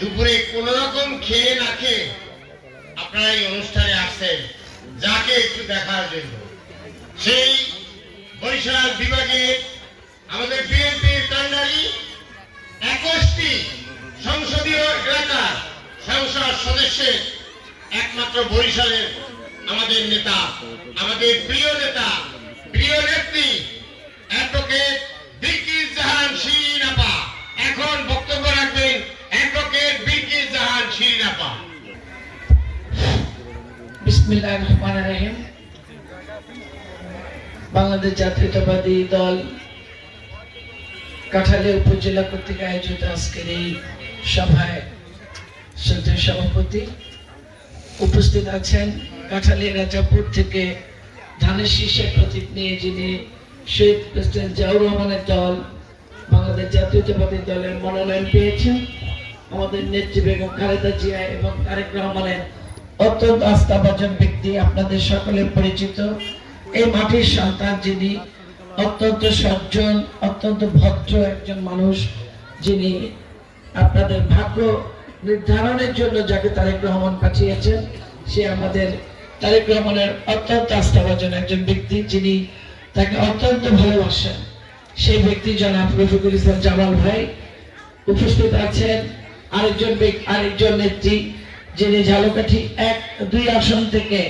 দুপুরে কোন রকম খেয়ে না খেয়ে আপনারা এই অনুষ্ঠানে আসছেন, যাকে একটু দেখার জন্য। সেই বরিশাল বিভাগে আমাদের বিএনপির কান্ডারি একুশটি সংসদীয় এলাকার সংসদ সদস্যের একমাত্র বরিশালের আমাদের নেতা, আমাদের প্রিয় নেতা, প্রিয় নেত্রী অ্যাডভোকেট রহিম বাংলাদেশ জাতীয়তাবাদী দল কাঠালিয়া উপজেলা কর্তৃক আয়োজিত আজকের এই সভায় সভাপতি উপস্থিত আছেন কাঠালিয়া রাজাপুর থেকে ধানের শীর্ষের প্রতীক নিয়ে যিনি শহীদ প্রেসিডেন্ট রহমানের দল, বাংলাদেশ জাতীয়তাবাদী দলের মনোনয়ন পেয়েছেন। আমাদের নেত্রী বেগম খালেদা জিয়া এবং তারেক রহমানের অত্যন্ত আস্থাভাজন ব্যক্তি, আপনাদের সকলের পরিচিত। এই মাটির সন্তান যিনি অত্যন্ত সজ্জন, অত্যন্ত ভদ্র একজন মানুষ, যিনি আপনাদের ভাগ্য নির্ধারণের জন্য যাকে তারেক রহমান পাঠিয়েছেন, সে আমাদের তারেক রহমানের অত্যন্ত আস্থাভাজন একজন ব্যক্তি, যিনি তাকে অত্যন্ত ভালোবাসেন। সেই ব্যক্তি জনাব রফিকুল ইসলাম জামাল ভাই উপস্থিত আছেন। আরেকজন আরেকজন নেত্রী যিনি ঝালকাঠি এক, দুই আসন থেকে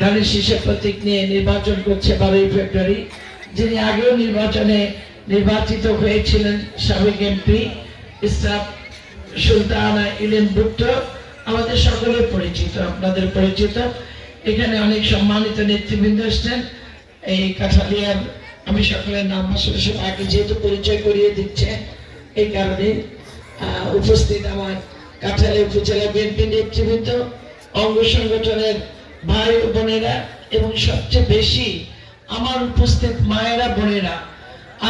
ধানের শীর্ষে প্রতীক নিয়ে নির্বাচন করছে বারোই ফেব্রুয়ারি। যিনি আগেও নির্বাচনে নির্বাচিত হয়েছিলেন সাবেক এমপি ইসলাম সুলতানা ইলেন ভুট্টো। আমাদের সকলের পরিচিত, আপনাদের পরিচিত। এখানে অনেক সম্মানিত নেতৃবৃন্দ এসছেন। এই কাঠালিয়ার আমি সকলের নাম আসলে আগে যেহেতু পরিচয় করিয়ে দিচ্ছে এই কারণে উপস্থিত আমার কাঠালিয়া উপজেলা বিএনপি নেতৃবৃন্দ, অঙ্গ সংগঠনের ভাই বোনেরা এবং সবচেয়ে বেশি আমার উপস্থিত মায়েরা, বোনেরা,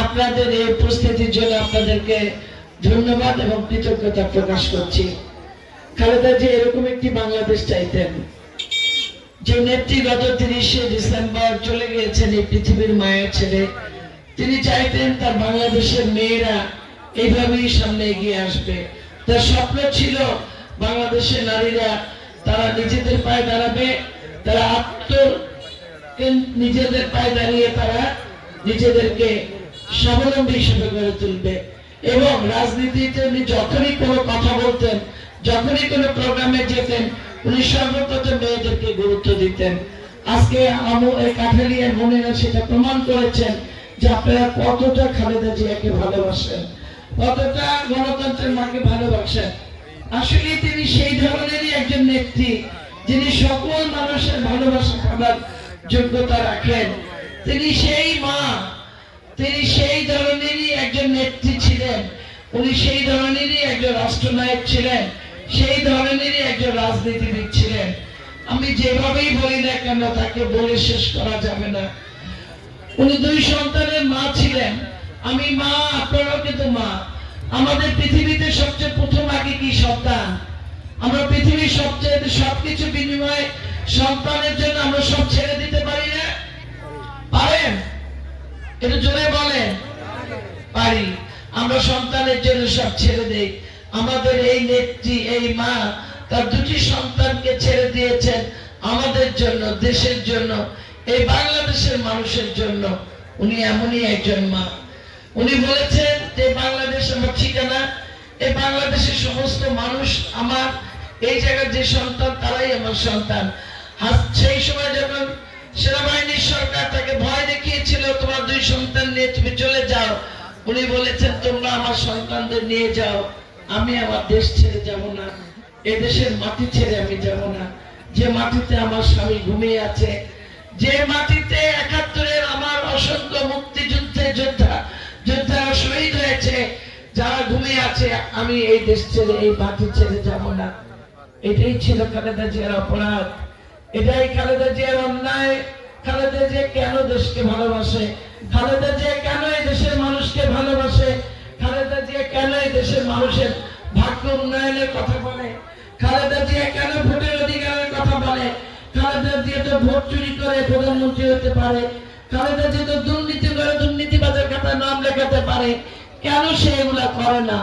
আপনাদের এই উপস্থিতির জন্য আপনাদেরকে ধন্যবাদ এবং কৃতজ্ঞতা প্রকাশ করছি। খালেদা এরকম একটি বাংলাদেশ চাইতেন, যে নেত্রী গত তিরিশে ডিসেম্বর চলে গিয়েছেন এই পৃথিবীর মায়ের ছেড়ে তিনি চাইতেন তার বাংলাদেশের মেয়েরা এইভাবেই সামনে এগিয়ে আসবে। তার স্বপ্ন ছিল বাংলাদেশের নারীরা তারা নিজেদের পায়ে দাঁড়াবে, তারা আত্ম নিজেদের পায়ে দাঁড়িয়ে তারা নিজেদেরকে স্বাবলম্বী হিসেবে গড়ে তুলবে। এবং রাজনীতিতে উনি যখনই কোনো কথা বলতেন, যখনই কোনো প্রোগ্রামে যেতেন, উনি সর্বপ্রথম মেয়েদেরকে গুরুত্ব দিতেন। আজকে আমু- এই কাঠালিয়ার বোনেরা সেটা প্রমাণ করেছেন যে আপনারা কতটা খালেদা জিয়াকে ভালোবাসেন। কতটা গণতন্ত্রের মাকে ভালোবাসেন। আসলে তিনি সেই ধরনেরই একজন নেত্রী, যিনি সকল মানুষের ভালোবাসা পাবার যোগ্যতা রাখেন। তিনি সেই মা, তিনি সেই ধরনেরই একজন নেত্রী ছিলেন। উনি সেই ধরনেরই একজন রাষ্ট্রনায়ক ছিলেন, সেই ধরনেরই একজন রাজনীতিবিদ ছিলেন। আমি যেভাবেই বলি না কেন তাকে বলে শেষ করা যাবে না। উনি দুই সন্তানের মা ছিলেন। আমি মা, আপনারাও কিন্তু মা। আমাদের পৃথিবীতে সবচেয়ে প্রথম আগে কি সন্তান? আমরা পৃথিবীর সবচেয়ে সবকিছু বিনিময়ে সন্তানের জন্য আমরা সব ছেড়ে দিতে পারি না? পারেন? একটু জোরে বলেন। পারি। আমরা সন্তানের জন্য সব ছেড়ে দেই। আমাদের এই নেত্রী, এই মা, তার দুটি সন্তানকে ছেড়ে দিয়েছেন আমাদের জন্য, দেশের জন্য, এই বাংলাদেশের মানুষের জন্য। উনি এমনই একজন মা। উনি বলেছেন যে বাংলাদেশ আমার ঠিকানা এই বাংলাদেশের সমস্ত মানুষ আমার, এই জায়গার যে সন্তান, তারাই আমার সন্তান। সেই সময় যখন সেনাবাহিনীর সরকার তাকে ভয় দেখিয়েছিল, তোমার দুই সন্তান নিয়ে তুমি চলে যাও, উনি বলেছেন, তোমরা আমার সন্তানদের নিয়ে যাও। আমি আমার দেশ ছেড়ে যাব না এ দেশের মাটি ছেড়ে আমি যাব না। যে মাটিতে আমার স্বামী ঘুমিয়ে আছে, যে মাটিতে একাত্তরের আমার অসংখ্য মুক্তিযুদ্ধে যোদ্ধা শহীদ হয়েছে যারা ঘুমিয়ে আছে, আমি এই দেশ ছেড়ে, এই মাটি ছেড়ে যাব না। এটাই ছিল খালেদা জিয়ার অপরাধ। এটাই খালেদা জিয়ার অন্যায়। খালেদা জিয়া কেন দেশকে ভালোবাসে? খালেদা জিয়া কেন এই দেশের মানুষকে ভালোবাসে? খালেদা জিয়া কেন এই দেশের মানুষের ভাগ্য উন্নয়নের কথা বলে? খালেদা জিয়া কেন ভোটের অধিকারের কথা বলে? খালেদা জিয়া তো ভোট চুরি করে প্রধানমন্ত্রী হতে পারে। খালেদা জিয়া তো দুর্নীতি করে লেখাতে পারে। কেন সে এগুলা করে না?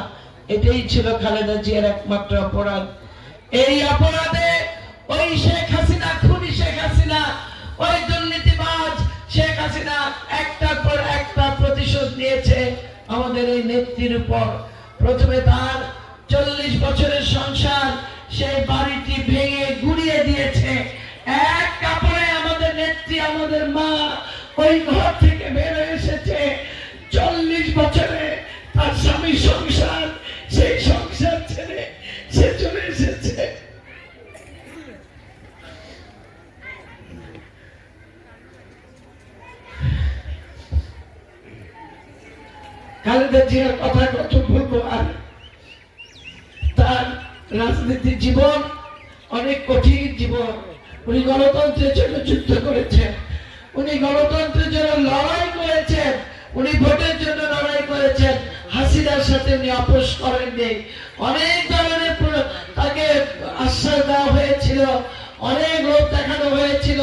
এটাই ছিল খালেদা জিয়ার একমাত্র অপরাধ। এই অপরাধে ওই শেখ হাসিনা, খুনি শেখ হাসিনা, ওই দুর্নীতিবাজ শেখ হাসিনা একটার পর একটা প্রতিশোধ নিয়েছে আমাদের এই নেত্রীর উপর। প্রথমে তার চল্লিশ বছরের সংসার সেই বাড়িটি ভেঙে গুড়িয়ে দিয়েছে। এক কাপড়ে আমাদের নেত্রী, আমাদের মা ওই ঘর থেকে বের হয়ে তার সংসার, সেই সংসার ছেড়ে সে চলে এসেছে। খালেদা জিয়ার কথা কত বলব আর তার রাজনীতি জীবন, অনেক কঠিন জীবন। উনি গণতন্ত্রের জন্য যুদ্ধ করেছেন, উনি গণতন্ত্রের জন্য লড়াই করেছেন, উনি ভোটের জন্য লড়াই করেছেন। হাসিনার সাথে উনি আপোষ করেননি। অনেক ধরনের তাকে আশ্বাস দেওয়া হয়েছিল, অনেক লোক দেখানো হয়েছিল।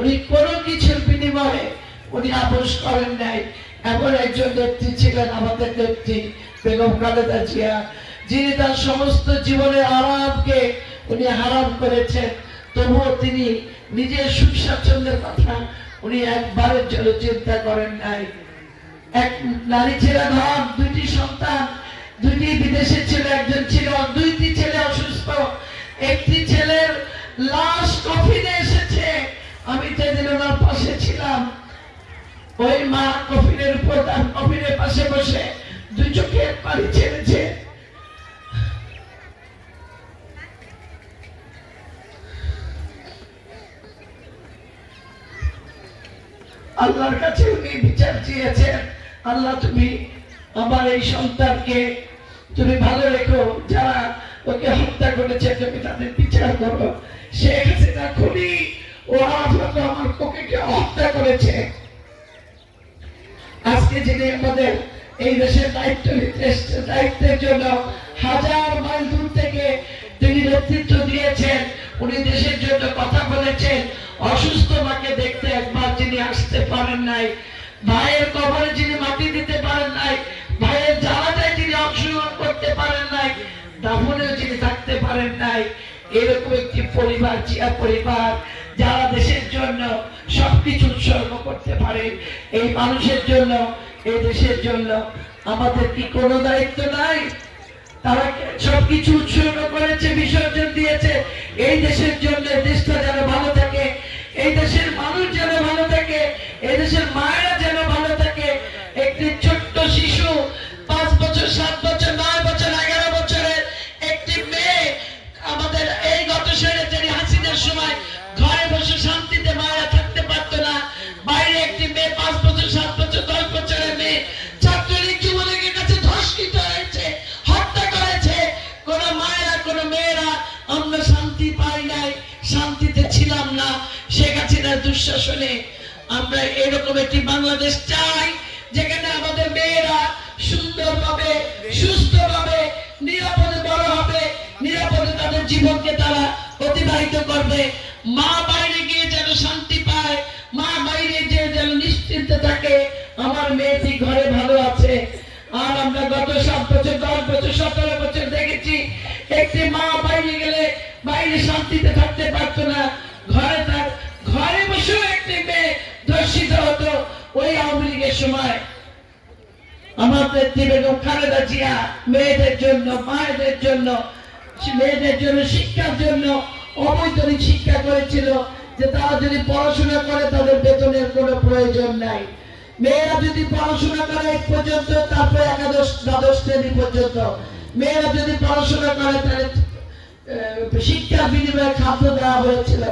উনি কোনো কিছুর বিনিময়ে উনি আপোষ করেন নাই। এমন একজন ব্যক্তি ছিলেন আমাদের ব্যক্তি, বেগম খালেদা জিয়া, যিনি তার সমস্ত জীবনের আরামকে উনি হারাম করেছেন। তবুও তিনি নিজের সুখ স্বাচ্ছন্দ্যের কথা উনি একবারের জন্য চিন্তা করেন নাই। এক নারী ছেলে ধন, দুইটি সন্তান, দুইটি বিদেশে ছিল, একজন ছিল, দুইটি ছেলে অসুস্থ, একটি ছেলের লাশ কফিনে এসেছে। আমি সেদিন ওনার পাশে ছিলাম, ওই মা কফিনের উপর তার কফিনের পাশে বসে দুই চোখে পানি ছেড়েছে। আল্লাহর কাছে উনি বিচার চেয়েছেন। আল্লাহ, তুমি আমার এই সন্তানকে তুমি ভালো রেখো। যারা ওকে হত্যা করেছে, তুমি তাদের বিচার করো। শেখ হাসিনা খুনি, ও আমার কোকেকে হত্যা করেছে। আজকে যিনি আমাদের এই দেশের দায়িত্ব নিতে দায়িত্বের জন্য হাজার মাইল দূর থেকে তিনি নেতৃত্ব দিয়েছেন। উনি দেশের জন্য কথা বলেছেন। অসুস্থ মাকে দেখতে একবার যিনি আসতে পারেন নাই ভাইয়ের কবরে যিনি মাটি দিতে পারেন নাই, ভাইয়ের জানাজায় যিনি অংশগ্রহণ করতে পারেন নাই, দাফনেও যিনি থাকতে পারেন নাই, এরকম একটি পরিবার, জিয়া পরিবার, যারা দেশের জন্য সবকিছু উৎসর্গ করতে পারে, এই মানুষের জন্য, এই দেশের জন্য আমাদের কি কোনো দায়িত্ব নাই? তারা সবকিছু উৎসর্গ করেছে, বিসর্জন দিয়েছে, এই দেশের জন্য দেশটা যেন একটি বাংলাদেশ চাই, যেখানে আমাদের মেয়েরা সুন্দরভাবে, সুস্থভাবে, নিরাপদে বড় হবে, নিরাপদে তাদের জীবনকে তারা অতিবাহিত করবে। মা বাইরে গিয়ে যেন শান্তি পায়, মা বাইরে যে যেন নিশ্চিন্তে থাকে, আমার মেয়েটি ঘরে ভালো আছে। আর আমরা গত সাত বছর, দশ বছর, সতেরো বছর দেখেছি, একটি মা বাইরে গেলে বাইরে শান্তিতে থাকতে পারতো না। সময় আমাদের বেগম খালেদা জিয়া মেয়েদের জন্য, মায়েদের জন্য, মেয়েদের জন্য, শিক্ষার জন্য অবৈতনিক শিক্ষা করেছিল যে তারা যদি পড়াশোনা করে তাদের বেতনের কোনো প্রয়োজন নাই। মেয়েরা যদি পড়াশোনা করে এক পর্যন্ত, তারপরে একাদশ, দ্বাদশ শ্রেণি পর্যন্ত। মেয়েরা যদি পড়াশোনা করে, তাহলে শিক্ষার বিনিময়ে খাদ্য দেওয়া হয়েছিল।